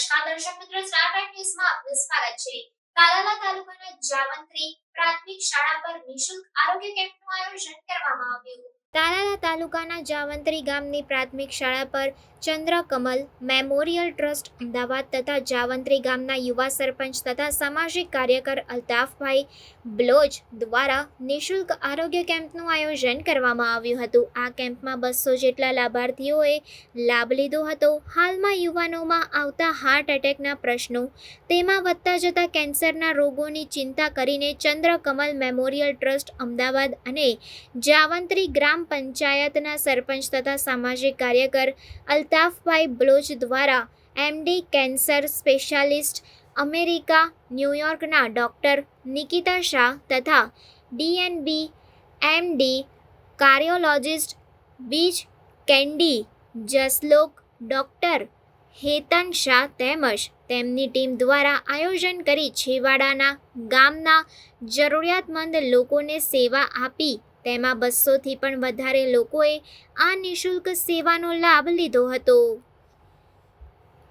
નમસ્કાર દર્શક મિત્રો સ્ટાર ટાઈમ ન્યૂઝમાં આપનું સ્વાગત છે. તાલાલા તાલુકાના જાવંત્રી પ્રાથમિક શાળા પર નિશુલ્ક આરોગ્ય કેમ્પનું આયોજન કરવામાં આવ્યું. તાલાલા તાલુકાના જાવંત્રી ગામની પ્રાથમિક શાળા પર ચંદ્રકમલ મેમોરિયલ ટ્રસ્ટ અમદાવાદ તથા જાવંત્રી ગામના યુવા સરપંચ તથા સામાજિક કાર્યકર અલ્તાફભાઈ બ્લોચ દ્વારા નિશુલ્ક આરોગ્ય કેમ્પનું આયોજન કરવામાં આવ્યું હતું. આ કેમ્પમાં બસો જેટલા લાભાર્થીઓએ લાભ લીધો હતો. હાલમાં યુવાનોમાં આવતા હાર્ટ એટેકના પ્રશ્નો, તેમાં વધતા જતા કેન્સરના રોગોની ચિંતા કરીને ચંદ્રકમલ મેમોરિયલ ટ્રસ્ટ અમદાવાદ અને જાવંત્રી ગ્રામ પંચાયતના સરપંચ તથા સામાજિક કાર્યકર અલ્તાફભાઈ બ્લોચ દ્વારા એમડી કેન્સર સ્પેશિયાલિસ્ટ અમેરિકા ન્યૂયોર્કના ડૉક્ટર નિકિતા શાહ તથા DNB MD cardiologist Breach Candy Jaslok, doctor Hetan Shah તેમજ તેમની ટીમ દ્વારા આયોજન કરી છેવાડાના ગામના જરૂરિયાતમંદ લોકોને સેવા આપી તેમાં બસોથી પણ વધારે લોકોએ આ નિઃશુલ્ક સેવાનો લાભ લીધો હતો.